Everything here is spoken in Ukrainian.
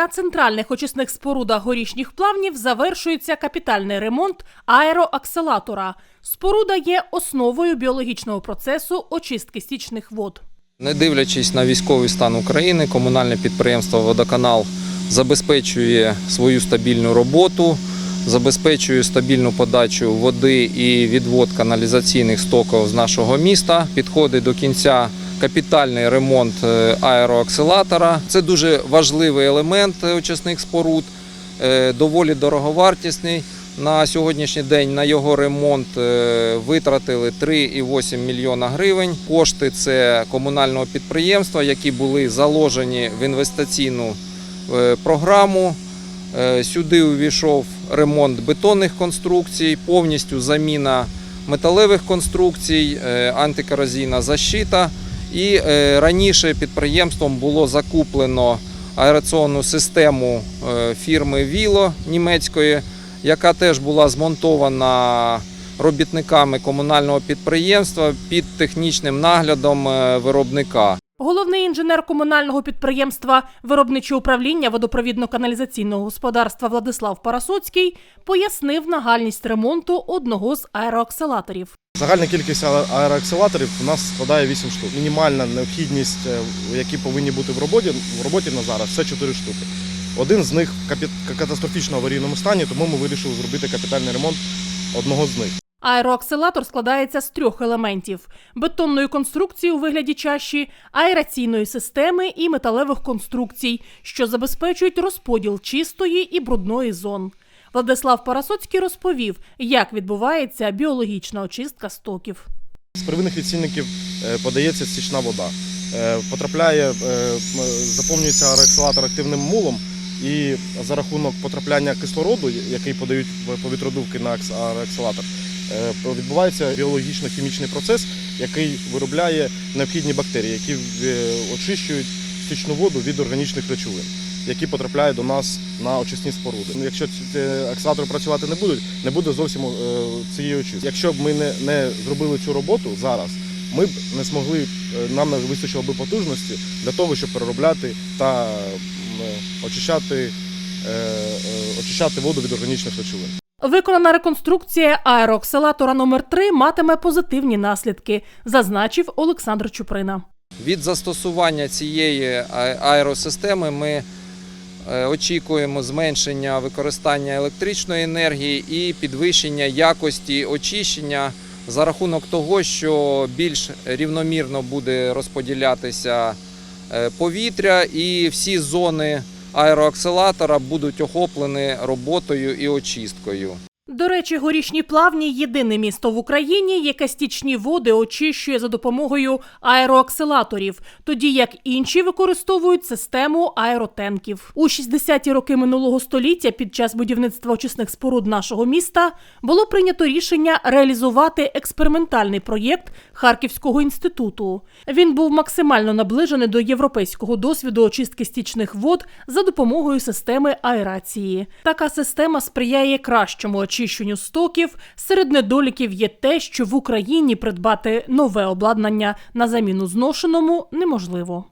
На центральних очисних спорудах горішніх плавнів завершується капітальний ремонт аероакселатора. Споруда є основою біологічного процесу очистки стічних вод. Не дивлячись на військовий стан України, комунальне підприємство Водоканал забезпечує свою стабільну роботу, забезпечує стабільну подачу води і відвод каналізаційних стоків з нашого міста. Підходить до кінця капітальний ремонт е, аероакселатора. Це дуже важливий елемент е, очисних споруд, е, доволі дороговартісний. На сьогоднішній день на його ремонт витратили 3,8 мільйона гривень. Кошти це комунального підприємства, які були заложені в інвестиційну програму. Сюди увійшов ремонт бетонних конструкцій, повністю заміна металевих конструкцій, антикорозійна защита. І е, раніше підприємством було закуплено аераційну систему е, фірми Віло німецької, яка теж була змонтована робітниками комунального підприємства під технічним наглядом е, виробника. Головний інженер комунального підприємства Виробниче управління водопровідно-каналізаційного господарства Владислав Парасоцький пояснив нагальність ремонту одного з аероакселаторів. Загальна кількість аер- аероакселаторів у нас складає 8 штук. Мінімальна необхідність, е, які повинні бути в роботі, в роботі на зараз, це 4 штуки. Один з них капі- катастрофічно аварійному стані, тому ми вирішили зробити капітальний ремонт одного з них. Аероакселатор складається з трьох елементів: бетонної конструкції у вигляді чаші, аераційної системи і металевих конструкцій, що забезпечують розподіл чистої і брудної зон. Владислав Парасоцький розповів, як відбувається біологічна очистка стоків. З первинних відцінників е, подається стічна вода. Е, Потрапляє, е, заповнюється аероакселатор активним мулом, і за рахунок потрапляння кислороду, який подають повітродувки на акс- е, відбувається біологічно-хімічний процес, який виробляє необхідні бактерії, які очищують стічну воду від органічних речовин. Які потрапляють до нас на очисні споруди. Ну, Якщо ці е, працювати не будуть, не буде зовсім е, цієї очистки. Якщо б ми не, не зробили цю роботу зараз, ми б не змогли, е, нам не вистачило б потужності для того, щоб переробляти та очищати, очищати воду від органічних речовин. Виконана реконструкція аероакселатора номер 3 матиме позитивні наслідки, зазначив Олександр Чуприна. Від застосування цієї аеросистеми ми очікуємо зменшення використання електричної енергії і підвищення якості очищення за рахунок того, що більш рівномірно буде розподілятися е, повітря і всі зони аероакселатора будуть охоплені роботою і очисткою. Речі, горішні плавні єдине місто в Україні, яке стічні води очищує за допомогою аероакселаторів, тоді як інші використовують систему аеротенків. У 60-ті роки минулого століття, під час будівництва очисних споруд нашого міста, було прийнято рішення реалізувати експериментальний проєкт Харківського інституту. Він був максимально наближений до європейського досвіду очистки стічних вод за допомогою системи аерації. Така система сприяє кращому очищенню стоків. Серед недоліків є те, що в Україні придбати нове обладнання на заміну зношеному неможливо.